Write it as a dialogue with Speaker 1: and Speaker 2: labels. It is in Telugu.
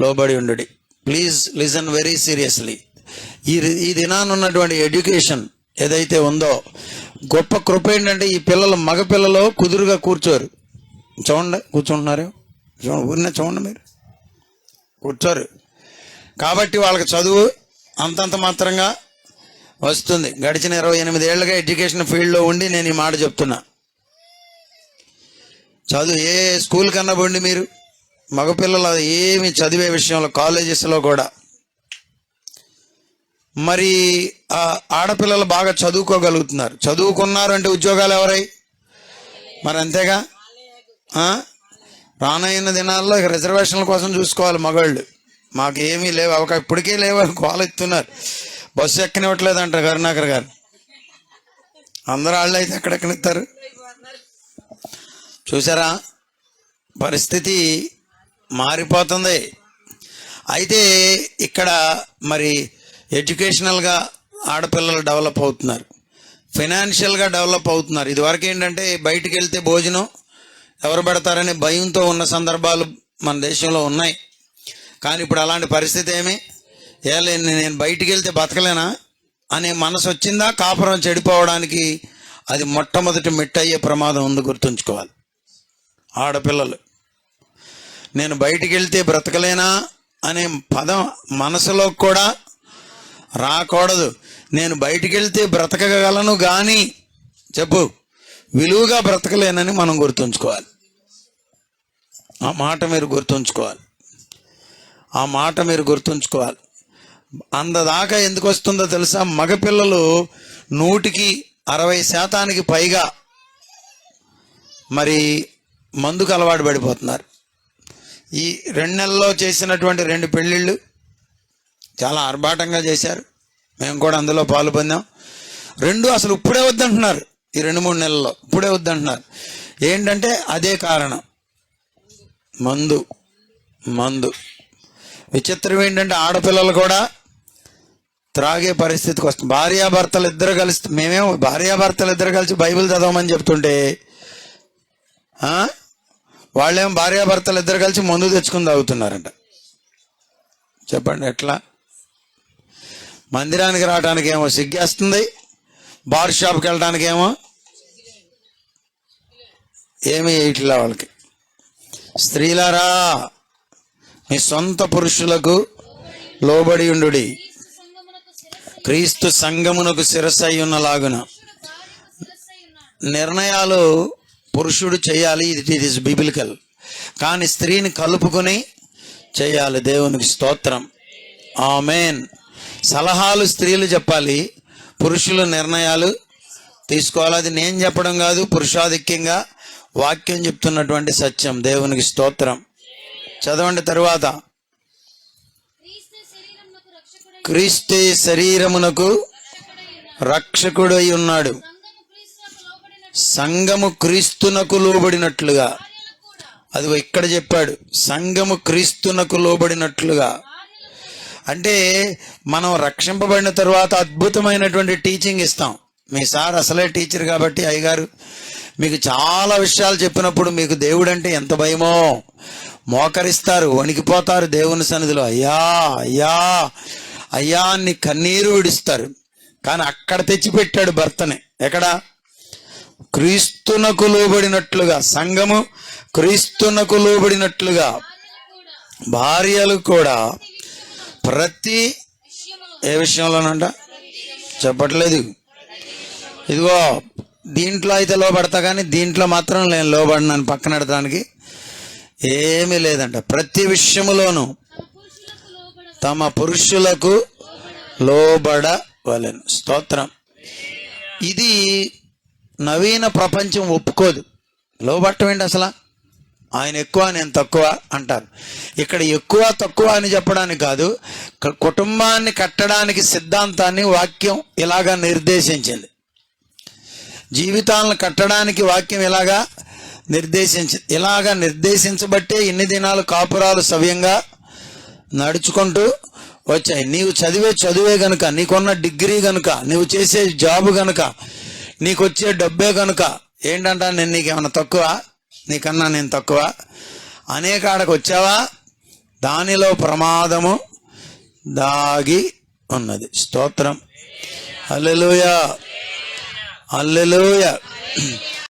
Speaker 1: లోబడి ఉండుడి. ప్లీజ్ లిజన్ వెరీ సీరియస్లీ ఈ ఈ దినాన్ని ఉన్నటువంటి ఎడ్యుకేషన్ ఏదైతే ఉందో గొప్ప కృప ఏంటంటే ఈ పిల్లలు మగ పిల్లలు కుదురుగా కూర్చోరు. చూడండి కూర్చుంటున్నారు. చూడండి ఊరినే చూడండి మీరు. కూర్చోరు. కాబట్టి వాళ్ళకి చదువు అంతంత మాత్రంగా వస్తుంది. గడిచిన ఇరవై ఎనిమిది ఏళ్ళుగా ఎడ్యుకేషన్ ఫీల్డ్లో ఉండి నేను ఈ మాట చెప్తున్నా. చదువు ఏ స్కూల్ కన్నా పోండి మీరు? మగపిల్లలు ఏమి చదివే విషయంలో కాలేజెస్లో కూడా. మరి ఆ ఆడపిల్లలు బాగా చదువుకోగలుగుతున్నారు. చదువుకున్నారు అంటే ఉద్యోగాలు ఎవరై? మరి అంతేగా? ఆ? దినాల్లో రిజర్వేషన్ల కోసం చూసుకోవాలి మగవాళ్ళు మాకు ఏమీ లేవు అవక ఇప్పటికే లేవు కోల ఎత్తున్నారు బస్సు ఎక్కనివ్వట్లేదంట కరుణాకర్ గారు. అందరు వాళ్ళు అయితే ఎక్కడెక్కనిస్తారు? చూసారా? పరిస్థితి మారిపోతుంది. అయితే ఇక్కడ మరి ఎడ్యుకేషనల్గా ఆడపిల్లలు డెవలప్ అవుతున్నారు. ఫైనాన్షియల్గా డెవలప్ అవుతున్నారు. ఇదివరకు ఏంటంటే బయటికి వెళ్తే భోజనం ఎవరు పెడతారనే భయంతో ఉన్న సందర్భాలు మన దేశంలో ఉన్నాయి. కానీ ఇప్పుడు అలాంటి పరిస్థితి ఏమి? ఏలే నేను బయటికి వెళ్తే బతకలేనా? అనే మనసు వచ్చిందా? కాపురం చెడిపోవడానికి అది మొట్టమొదటి మిట్టయ్యే ప్రమాదం ఉంది గుర్తుంచుకోవాలి. ఆడపిల్లలు. నేను బయటికి వెళ్తే బ్రతకలేనా అనే పదం మనసులో కూడా రాకూడదు. నేను బయటికి వెళ్తే బ్రతకగలను కానీ చెప్పు విలువగా బ్రతకలేనని మనం గుర్తుంచుకోవాలి. ఆ మాట మీరు గుర్తుంచుకోవాలి. ఆ మాట మీరు గుర్తుంచుకోవాలి. అందదాకా ఎందుకు వస్తుందో తెలుసా? మగపిల్లలు నూటికి అరవై శాతానికి పైగా మరి మందుకు అలవాటు పడిపోతున్నారు. ఈ రెండు నెలల్లో చేసినటువంటి రెండు పెళ్ళిళ్ళు చాలా ఆర్భాటంగా చేశారు. మేము కూడా అందులో పాలు పొందాం. రెండు అసలు ఇప్పుడే వద్దంటున్నారు. ఈ రెండు మూడు నెలల్లో ఇప్పుడే వద్దంటున్నారు. ఏంటంటే అదే కారణం. మందు. మందు. విచిత్రం ఏంటంటే ఆడపిల్లలు కూడా త్రాగే పరిస్థితికి వస్తుంది భార్యాభర్తలు ఇద్దరు కలిసి మేమేమో భార్యాభర్తలు ఇద్దరు కలిసి బైబిల్ చదవమని చెప్తుంటే వాళ్ళేం భార్యాభర్తలు ఇద్దరు కలిసి మందు తెచ్చుకుని తాగుతున్నారంట. చెప్పండి ఎట్లా? మందిరానికి రావడానికి ఏమో సిగ్గేస్తుంది బార్ షాప్కి వెళ్ళడానికి ఏమో ఏమీ ఇట్లా వాళ్ళకి? స్త్రీలారా మీ సొంత పురుషులకు లోబడి ఉండు క్రీస్తు సంగమునకు శిరసై ఉన్నలాగున.
Speaker 2: లాగున
Speaker 1: నిర్ణయాలు పురుషుడు చేయాలి ఇది ఇట్ ఇస్ బిబిలికల్ కానీ స్త్రీని కలుపుకొని చేయాలి దేవునికి స్తోత్రం. ఆమెన్. సలహాలు స్త్రీలు చెప్పాలి పురుషుల నిర్ణయాలు తీసుకోవాలి. అది నేను చెప్పడం కాదు పురుషాధిక్యంగా వాక్యం చెప్తున్నటువంటి సత్యం దేవునికి స్తోత్రం. చదవండి తరువాత.
Speaker 2: క్రీస్తు శరీరమునకు రక్షకుడై
Speaker 1: క్రీస్తే శరీరమునకు రక్షకుడై
Speaker 2: ఉన్నాడు. సంఘము క్రీస్తునకు
Speaker 1: లోబడినట్లుగా.
Speaker 2: అది
Speaker 1: అదిగో ఇక్కడ చెప్పాడు సంఘము క్రీస్తునకు లోబడినట్లుగా. అంటే మనం రక్షింపబడిన తర్వాత అద్భుతమైనటువంటి టీచింగ్ ఇస్తాం. మీ సార్ అసలే టీచర్ కాబట్టి అయ్యగారు మీకు చాలా విషయాలు చెప్పినప్పుడు మీకు దేవుడు అంటే ఎంత భయమో. మోకరిస్తారు వణికిపోతారు దేవుని సన్నిధిలో. అయ్యా అయ్యా అయ్యా అని కన్నీరు విడుస్తారు. కానీ అక్కడ తెచ్చిపెట్టాడు భర్తని. ఎక్కడ? క్రీస్తునకు లోబడినట్లుగా సంఘము క్రీస్తునకు లోబడినట్లుగా
Speaker 2: భార్యలు కూడా
Speaker 1: ప్రతి ఏ విషయంలోనంట? చెప్పట్లేదు. ఇదిగో దీంట్లో అయితే లోబడతా కానీ దీంట్లో మాత్రం నేను లోబడినాను పక్కన పెడతానికి. ఏమీ లేదంట. ప్రతి విషయములోనూ
Speaker 2: తమ పురుషులకు
Speaker 1: తమ లోబడవలెను. స్తోత్రం. ఇది నవీన ప్రపంచం ఒప్పుకోదు. లోబట్టం ఏంటి అసలు? ఆయన ఎక్కువ నేను తక్కువ అంటారు. ఇక్కడ ఎక్కువ తక్కువ అని చెప్పడానికి కాదు కుటుంబాన్ని కట్టడానికి సిద్ధాంతాన్ని వాక్యం ఇలాగా నిర్దేశించింది. జీవితాలను కట్టడానికి వాక్యం ఇలాగా నిర్దేశించి ఇలాగా నిర్దేశించబట్టే ఇన్ని దినాలు కాపురాలు సవ్యంగా నడుచుకుంటూ వచ్చాయి. నీవు చదివే చదువే గనుక నీకున్న డిగ్రీ గనుక నీవు చేసే జాబ్ గనుక నీకు వచ్చే డబ్బే కనుక ఏంటంటా నేను నీకేమైనా తక్కువ? నీకన్నా నేను తక్కువ? అనేక ఆడకు వచ్చావా? దానిలో ప్రమాదము దాగి ఉన్నది. స్తోత్రం. Hallelujah hallelujah